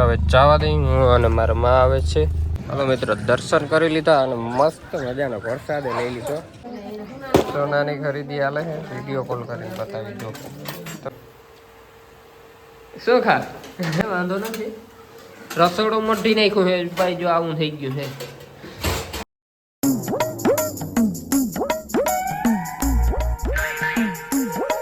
તો હવે ચાવા દઈ હું અને મારા માં આવે છે. હાલો મિત્રો દર્શન કરી લીધા અને મસ્ત મજાનો વરસાદ લઈ લીધો. સોનાની ખરીદી આલે છે વીડિયો કોલ કરીને બતાવી દો. શું ખા વાંધો નથી. રસોડો મઢી નાખ્યું છે ભાઈ જો આવું થઈ ગયું છે.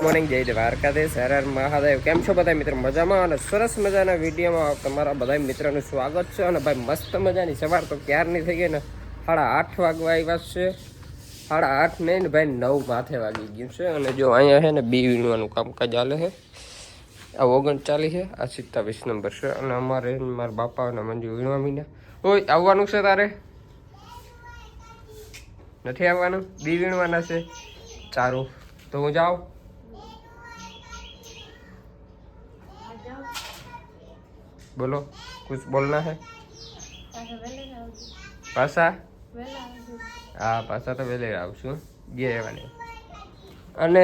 મોર્નિંગ જય દ્વારકાધીશ. હર હર મહાદેવ. કેમ છો બધા મિત્રો? મજામાં અને સરસ મજાના વિડીયોમાં તમારા બધા મિત્રોનું સ્વાગત છે અને ભાઈ મસ્ત મજાની સવાર તો ક્યારની થઈ ગઈ ને? સાડા આઠ વાગવા આવ્યા છે. સાડા આઠ નહીં ને ભાઈ નવ માથે વાગી ગયું છે અને જો અહીંયા છે ને બી વીણવાનું કામકાજ ચાલે છે. આ ઓગણચાલીસ છે. આ સિત્તાવીસ નંબર છે. અને અમારે મારા બાપા અને મંજુ વીણવા મીના ઓય, આવવાનું છે તારે? નથી આવવાનું? બી વીણવાના છે? સારું. તો હું જાઉં? બોલો कुछ बोलना है પાછા હા પાછા તો વહેલે આવશું બે રહેવાની અને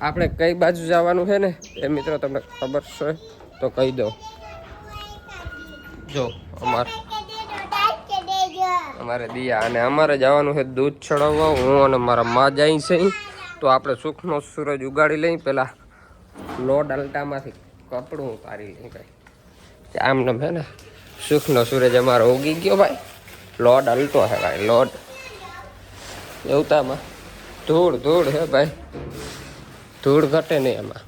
આપણે કઈ બાજુ જવાનું છે ને એ મિત્રો તમને ખબર છે તો કહી દો જો અમાર અમારે દિયા અને અમારે જવાનું છે દૂધ ચડાવવા હું અને મારા મા જાય છે તો આપણે સુખનો સૂરજ ઉગાડી લઈ પેલા લોડ અલટામાંથી કપડું ઉતારી લઈ ભાઈ આમ ને હે ને, સુખનો સૂરજ અમારો ઉગી ગયો ભાઈ. લોડ અલતો હે ભાઈ લોડ એવતામાં ધૂળ ધૂળ હે ભાઈ. ધૂળ ઘટે નહીં એમાં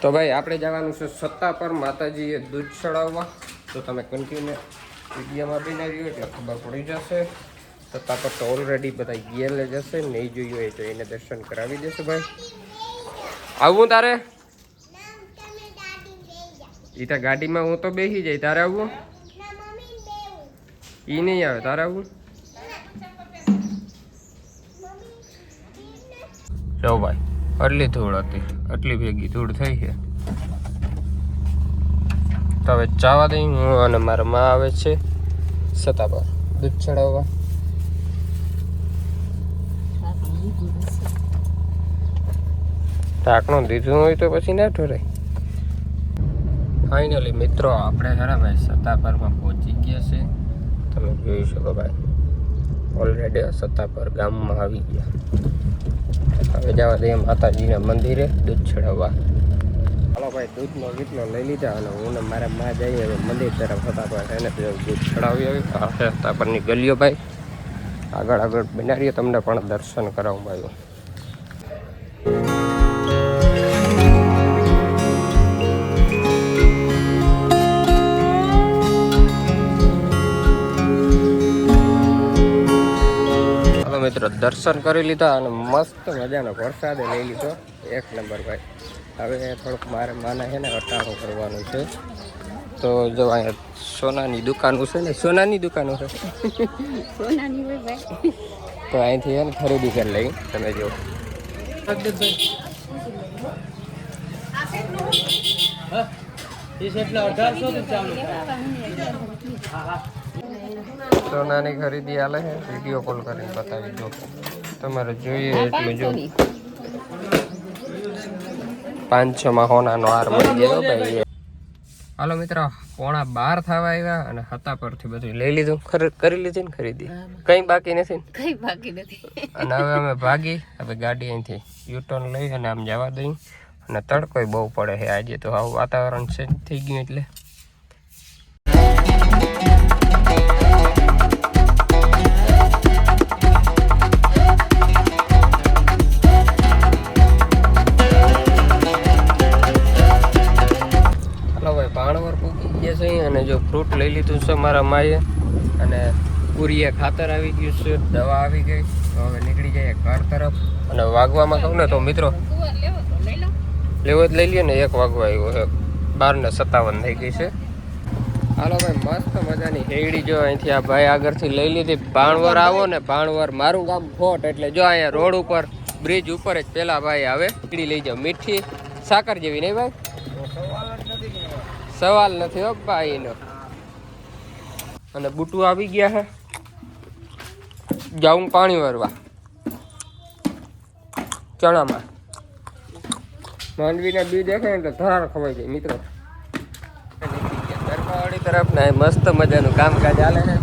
તો ભાઈ, આપણે જવાનું છે સત્તા પર માતાજીએ દૂધ ચડાવવા. તો તમે કન્ટિન્યુ વિડીયોમાં બનાવ્યું એટલે ખબર પડી જશે. સત્તા પર તો ઓલરેડી બધા ગયેલે જશે, નહીં જોયું હોય તો એને દર્શન કરાવી દેશે ભાઈ. આવું તારે? ઈ તો ગાડીમાં હું તો બેસી જાય. તારે આવવું ઈ નહીં આવે. તારે આવવું જો ભાઈ આટલી ધૂળ હતી. આટલી ભેગી ધૂળ થઈ છે. તો હવે ચાવા દઈ. હું અને મારા માં આવે છે સતા પર. દૂધ ચડાવવા. ઢાંકણું દીધું હોય તો પછી ના ઠોરાય ફાઇનલી મિત્રો, આપણે ખરા ભાઈ સત્તાપરમાં પહોંચી ગયા છે. તમે જોઈ શકો ભાઈ ઓલરેડી સત્તાપર ગામમાં આવી ગયા. હવે જવા દઈએ માતાજીના મંદિરે દૂધ ચડાવવા હાલો ભાઈ, દૂધનો વીટલો લઈ લીધા અને હું ને મારા માં જઈએ હવે મંદિર તરફ. સત્તાપર એને દૂધ ચડાવી આવી. સત્તાપરની ગલીઓ ભાઈ. આગળ આગળ બનાવીએ, તમને પણ દર્શન કરાવું ભાઈ મિત્રો દર્શન કરી લીધા અને મસ્ત મજાનો પ્રસાદ લઈ લીધો. એક નંબર ભાઈ. હવે થોડુંક મારે માને છે ને અટાણું કરવાનું છે. તો જો અહીંયા સોનાની દુકાનો છે ને સોનાની દુકાનો છે. સોનાની હોય ભાઈ. તો અહીંથી છે ને ખરીદી કરી લઈ. તમે જો. સોનાની ખરીદી આલે છે. વીડિયો કોલ કરીને બતાવી દો તમારે જોઈએ એટલું જો. પાંચસો માં હોનાનો હાર મળી ગયો ભાઈ. હાલો મિત્રો પોણા બાર થવા આવ્યા અને હતા પરથી બધું લઈ લીધું. કરી લીધી ને ખરીદી. કઈ બાકી નથી કઈ બાકી નથી. અને હવે અમે ભાગી. હવે ગાડી અહીંથી યુટર્ન લઈ અને આમ જવા દઈ. અને તડકોય બહુ પડે છે આજે તો. આવું વાતાવરણ છે થઈ ગયું એટલે. ફ્રૂટ લઈ લીધું છે મારા માએ અને પૂરીએ ખાતર આવી ગયું છે દવા આવી ગઈ. તો હવે નીકળી જાય ઘર તરફ. અને વાગવામાં કહું ને તો મિત્રો લેવો જ લઈ લઈએ ને એક વાગવા આવ્યો છે. બાર ને સત્તાવન થઈ ગઈ છે. હાલો ભાઈ મસ્ત મજાની હેડી જો અહીંથી આ ભાઈ આગળથી લઈ લીધી. ભાણવર આવો ને ભાણવર મારું ગામ ખોટ એટલે જો અહીંયા રોડ ઉપર બ્રિજ ઉપર જ પેલા ભાઈ આવે. હેડી લઈ જાઓ. મીઠી સાકર જેવી નહીં ભાઈ? સવાલ નથી હો ભાઈ એનો અને બુટુ આવી ગયા છે જાઉં પાણી ભરવા ચણામાં. માંડવીના બી દેખાય ને તો ધરાર ખવાઈ જાય, મિત્રો. દરબાવાડી તરફ ને મસ્ત મજાનું કામકાજ ચાલે છે.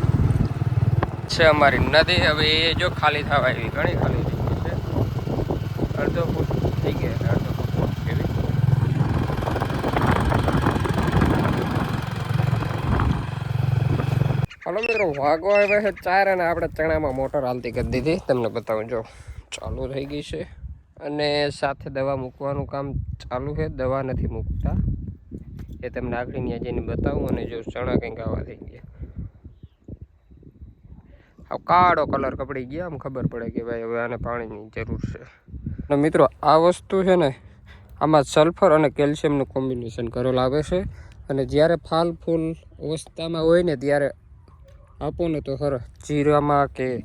છે અમારી નદી, હવે એ જો ખાલી થવા આવી, ઘણી ખાલી થઈ છે. અડધો ફૂટ થઈ ગયા છે, અડધો ફૂટ જેવી મિત્રો, વાગો આવે છે ચાર અને આપણે ચણામાં મોટર હાલતી કરી દીધી. તમને બતાવું, જો ચાલુ થઈ ગઈ છે. અને સાથે દવા મૂકવાનું કામ ચાલુ છે. દવા નથી મૂકતા. એ તમને આગળની જઈને બતાવું અને જો ચણા કંઈક આવા થઈ ગયા. હવે કાળો કલર કપડી ગયા, આમ ખબર પડે કે ભાઈ હવે આને પાણીની જરૂર છે. અને મિત્રો, આ વસ્તુ છે ને, આમાં સલ્ફર અને કેલ્શિયમનું કોમ્બિનેશન કરેલ આવે છે. અને જ્યારે ફાલ ફૂલ અવસ્થામાં હોય ને, ત્યારે આપો ને તો સરસ. જીરામાં કે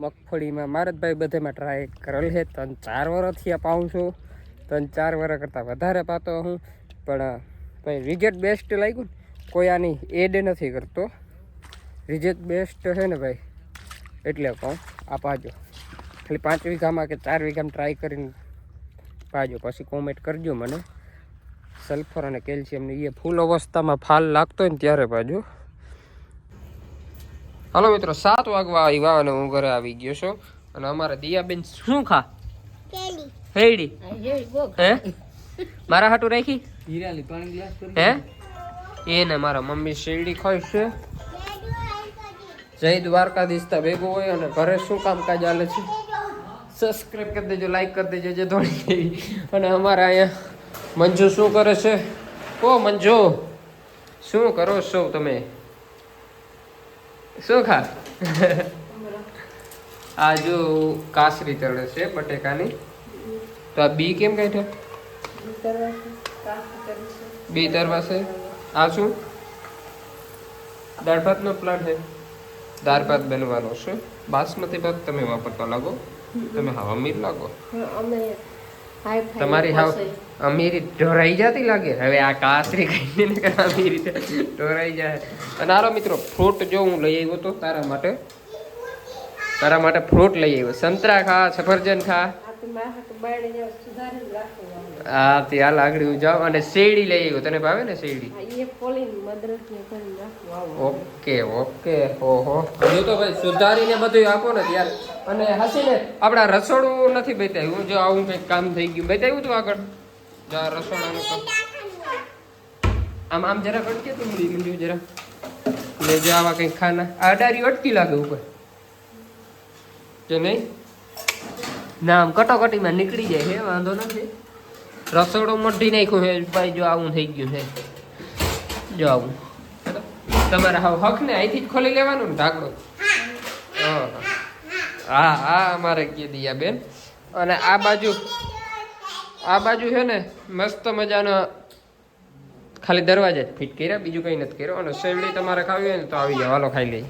મગફળીમાં? મારે જ ભાઈ બધામાં ટ્રાય કરેલ છે. ત્રણ ચાર વર્ષથી આ પાઉં છું. ત્રણ ચાર વર્ષ કરતાં વધારે પાતો હું. પણ ભાઈ રિઝલ્ટ બેસ્ટ લાગ્યું ને. કોઈ આની એડ નથી કરતો. રિઝલ્ટ બેસ્ટ છે ને ભાઈ. એટલે કહું આ પાજો. ખાલી પાંચ વીઘામાં કે ચાર વીઘામાં ટ્રાય કરીને પાજો. પછી કોમેન્ટ કરજો મને. સલ્ફર અને કેલ્શિયમની એ ફૂલ અવસ્થામાં ફાલ લાગતો હોય ને ત્યારે પાજો. હાલો મિત્રો સાત વાગવા આવ્યા અને હું ઘરે આવી ગયો છું. અને અમારા દિયાબેન શું ખા? હેડી હે? મારા હાટું રાખી? હે? એ ને મારા મમ્મી શેરડી ખાય છે. જય દ્વારકાધીશ તા ભેગો હોય અને ઘરે શું કામકાજ ચાલે છે? સબસ્ક્રાઇબ કરી દેજો લાઈક કરી દેજો જે થોડી અને અમારા અહીંયા મંજુ શું કરે છે? ઓ મંજુ શું કરો છો તમે? શું ખા આ જો કાસરી તળે છે બટેકાની. તો આ બી કેમ કાઢ્યો? બી તરવાશે આ શું? દાળ ભાતનો પ્લાન છે. દાળ ભાત બનવાનો છે. બાસમતી ભાત તમે વાપરતા લાગો. તમે હવા મીર લાગો. અમે તમારી હાવ અમીરી ઢોરાઈ જતી લાગે? હવે આ કાસરી ખાઈને ને અમીરી ઢોરાઈ જાય. અને આરો મિત્રો ફ્રૂટ જો હું લઈ આવ્યો તો તારા માટે તારા માટે ફ્રૂટ લઈ આવ્યો. સંતરા ખા સફરજન ખા. હા તે હાલ આગળ જાઉં અને શેરડી લઈ આવ્યો. તને ભાવે ને શેરડી? ઓકે ઓકે ઓહો. જો તો ભાઈ સુધારીને બધું આપો ને ત્યારે. અને હસીને આપણા રસોડું નથી બતાવ્યું. હું જો આવું કંઈક કામ થઈ ગયું. બતાવ્યું તું આગળ? જો આ રસોડાનું કામ. આમ આમ જરા અટકે તું મૂડી મુંડી જરા. લે જો આવા કંઈક ખાના. આ અડારી અટકી લાગે ઉપર. જો નહીં? ના, આમ કટોકટીમાં નીકળી જાય છે, વાંધો નથી. રસોડો મોઢી નાખ્યું છે, ભાઈ, જો આવું થઈ ગયું છે. જો આવું. તમારે હવે હક ને અહીંથી જ ખોલી લેવાનું ને ઢાંકણું? હા હા. હા અમારે કે દીયા બેન અને આ બાજુ આ બાજુ છે ને, મસ્ત મજાનો ખાલી દરવાજે જ ફિટ કર્યા, બીજું કંઈ નથી કર્યું. અને શેવડી તમારે ખાવી હોય ને તો આવી જાવ હાલો, ખાઈ લઈ